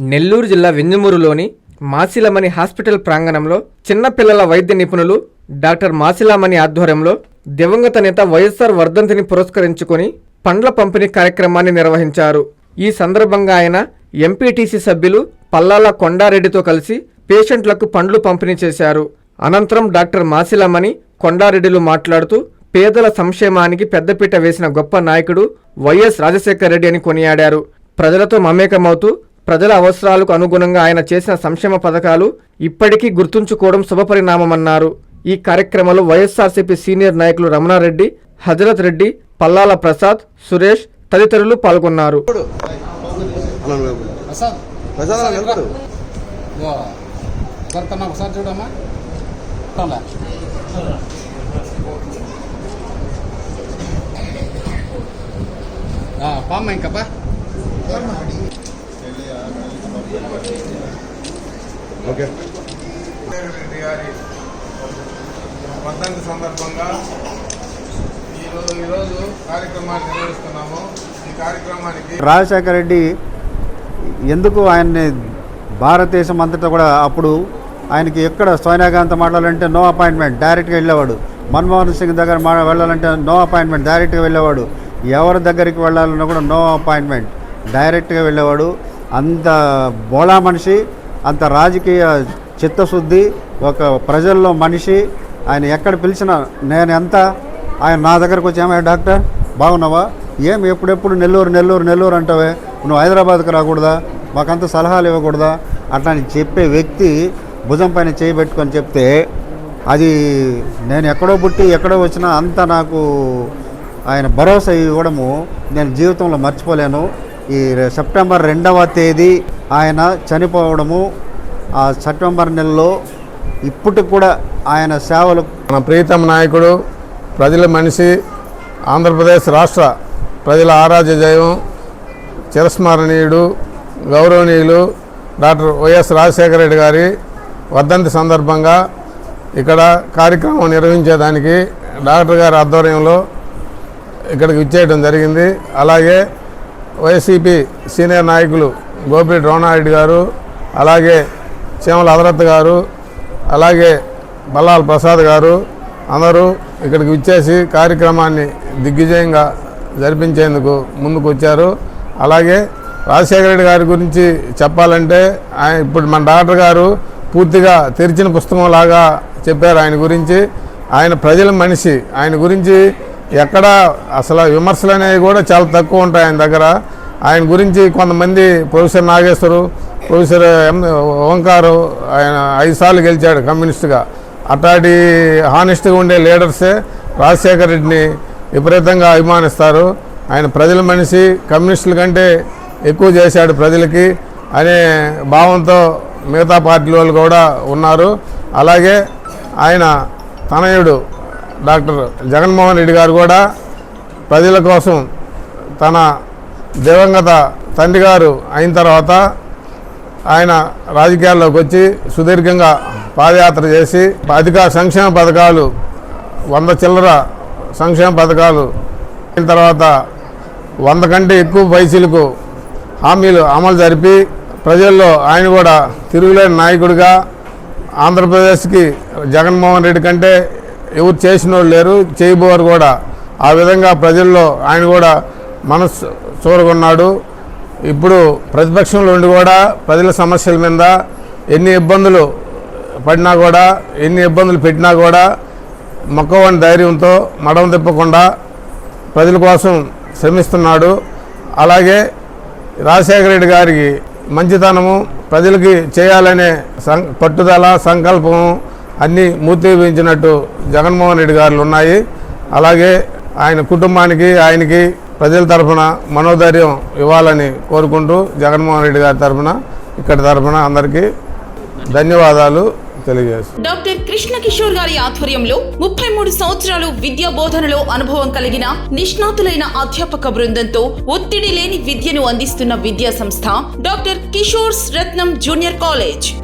నెల్లూరు జిల్లా వెంజమూరులోని మాసిలమణి హాస్పిటల్ ప్రాంగణంలో చిన్నపిల్లల వైద్య నిపుణులు డాక్టర్ మాసిలామణి ఆధ్వర్యంలో దివంగత నేత వైఎస్ఆర్ వర్ధంతిని పురస్కరించుకొని పండ్ల పంపిణీ కార్యక్రమాన్ని నిర్వహించారు. ఈ సందర్భంగా ఆయన ఎంపీటీసీ సభ్యులు పల్లాల కొండారెడ్డితో కలిసి పేషెంట్లకు పండ్లు పంపిణీ చేశారు. అనంతరం డాక్టర్ మాసిలమణి కొండారెడ్డిలు మాట్లాడుతూ పేదల సంక్షేమానికి పెద్దపీట వేసిన గొప్ప నాయకుడు వైఎస్ రాజశేఖర రెడ్డి అని కొనియాడారు. ప్రజలతో మమేకమవుతూ ప్రజల అవసరాలకు అనుగుణంగా ఆయన చేసిన సంక్షేమ పథకాలు ఇప్పటికీ గుర్తుంచుకోవడం శుభపరిణామమన్నారు ఈ కార్యక్రమంలో వైఎస్ఆర్సీపీ సీనియర్ నాయకులు రమణారెడ్డి హజరత్ రెడ్డి పల్లాల ప్రసాద్ సురేష్ తదితరులు పాల్గొన్నారు అలా నిలబడు. ఓకే. రెడ్డి గారి వర్ధంతి సందర్భంగా ఈరోజు ఈరోజు కార్యక్రమాన్ని నిర్వహిస్తున్నాము. ఈ కార్యక్రమానికి రాజశేఖర రెడ్డి ఎందుకు ఆయన్ని భారతదేశం అంతటా కూడా అప్పుడు ఆయనకి ఎక్కడ సోనియా గాంధీతో మాట్లాడాలంటే నో అపాయింట్మెంట్ డైరెక్ట్గా వెళ్ళేవాడు. మన్మోహన్ సింగ్ దగ్గర మా వెళ్ళాలంటే నో అపాయింట్మెంట్ డైరెక్ట్గా వెళ్ళేవాడు. ఎవరి దగ్గరికి వెళ్ళాలన్నా కూడా నో అపాయింట్మెంట్ డైరెక్ట్గా వెళ్ళేవాడు. అంత బోళా మనిషి అంత రాజకీయ చిత్తశుద్ధి ఒక ప్రజల్లో మనిషి ఆయన ఎక్కడ పిలిచినా నేను ఎంత ఆయన నా దగ్గరకు వచ్చి డాక్టర్? బాగున్నావా? ఏం ఎప్పుడెప్పుడు నెల్లూరు నెల్లూరు నెల్లూరు అంటావే? నువ్వు హైదరాబాద్కి రాకూడదా? మాకంత సలహాలు ఇవ్వకూడదా? అట్లా అని చెప్పే వ్యక్తి భుజం పైన చేయబెట్టుకొని చెప్తే అది నేను ఎక్కడో పుట్టి ఎక్కడో వచ్చినా అంత నాకు ఆయన భరోసా ఇవ్వడము నేను జీవితంలో మర్చిపోలేను. ఈ సెప్టెంబర్ రెండవ తేదీ ఆయన చనిపోవడము ఆ సెప్టెంబర్ నెలలో ఇప్పటికి కూడా ఆయన సేవలు మన ప్రీతం నాయకుడు ప్రజల మనిషి ఆంధ్రప్రదేశ్ రాష్ట్ర ప్రజల ఆరాధ్య దైవం చిరస్మరణీయుడు గౌరవనీయులు డాక్టర్ వైఎస్ రాజశేఖర రెడ్డి గారి వర్ధంతి సందర్భంగా ఇక్కడ కార్యక్రమం నిర్వహించేదానికి డాక్టర్ గారి ఆధ్వర్యంలో ఇక్కడికి ఇచ్చేయడం జరిగింది. అలాగే వైసీపీ సీనియర్ నాయకులు గోపి రోనారెడ్డి గారు అలాగే చీమల అదరత్ గారు అలాగే బల్లాల్ ప్రసాద్ గారు అందరూ ఇక్కడికి విచ్చేసి కార్యక్రమాన్ని దిగ్విజయంగా జరిపించేందుకు ముందుకు వచ్చారు అలాగే రాజశేఖర రెడ్డి గారి గురించి చెప్పాలంటే ఆయన ఇప్పుడు మన డాక్టర్ గారు పూర్తిగా తెరిచిన పుస్తకం లాగా చెప్పారు ఆయన గురించి. ఆయన ప్రజల మనిషి. ఆయన గురించి ఎక్కడ అసలు విమర్శలు అనేవి కూడా చాలా తక్కువ ఉంటాయి ఆయన దగ్గర. ఆయన గురించి కొంతమంది ప్రొఫెసర్ నాగేశ్వరు ప్రొఫెసర్ ఎం ఓంకారు ఆయన ఐదు సార్లు గెలిచాడు కమ్యూనిస్ట్గా. అట్లాంటి హానెస్ట్గా ఉండే లీడర్సే రాజశేఖర రెడ్డిని విపరీతంగా అభిమానిస్తారు. ఆయన ప్రజల మనిషి కమ్యూనిస్టుల కంటే ఎక్కువ చేశాడు ప్రజలకి అనే భావంతో మిగతా పార్టీల వాళ్ళు కూడా ఉన్నారు. అలాగే ఆయన తనయుడు డాక్టర్ జగన్మోహన్ రెడ్డి గారు కూడా ప్రజల కోసం తన దివంగత తండ్రి గారు అయిన తర్వాత ఆయన రాజకీయాల్లోకి వచ్చి సుదీర్ఘంగా పాదయాత్ర చేసి అధిక సంక్షేమ పథకాలు వంద చిల్లర సంక్షేమ పథకాలు అయిన తర్వాత వంద కంటే ఎక్కువ పైసలకు హామీలు అమలు జరిపి ప్రజల్లో ఆయన కూడా తిరుగులేని నాయకుడిగా ఆంధ్రప్రదేశ్కి జగన్మోహన్ రెడ్డి కంటే ఎవరు చేసిన వాళ్ళు లేరు చేయబోరు కూడా. ఆ విధంగా ప్రజల్లో ఆయన కూడా మనసు చూరగొన్నాడు. ఇప్పుడు ప్రతిపక్షంలో ఉండి కూడా ప్రజల సమస్యల మీద ఎన్ని ఇబ్బందులు పడినా కూడా ఎన్ని ఇబ్బందులు పెట్టినా కూడా మొక్కవని ధైర్యంతో మడం తిప్పకుండా ప్రజల కోసం శ్రమిస్తున్నాడు. అలాగే రాజశేఖర రెడ్డి గారికి మంచితనము ప్రజలకి చేయాలనే సం పట్టుదల సంకల్పము అన్నీ మూర్తిపించినట్టు జగన్మోహన్ రెడ్డి గారు ఉన్నాయి. అలాగే ఆయన కుటుంబానికి ఆయనకి ప్రజల తరఫున మనోధైర్యం ఇవ్వాలని కోరుకుంటూ జగన్మోహన్ రెడ్డి గారి తరఫున ఇక్కడి తరఫున అందరికీ ధన్యవాదాలు తెలియజేస్తున్నాను డాక్టర్ కృష్ణ కిషోర్ గారి ఆధ్వర్యంలో ముప్పై మూడు సంవత్సరాలు విద్యా బోధనలో అనుభవం కలిగిన నిష్ణాతులైన అధ్యాపక బృందంతో ఒత్తిడి లేని విద్యను అందిస్తున్న విద్యా సంస్థ doctor Kishores Ratnam junior college.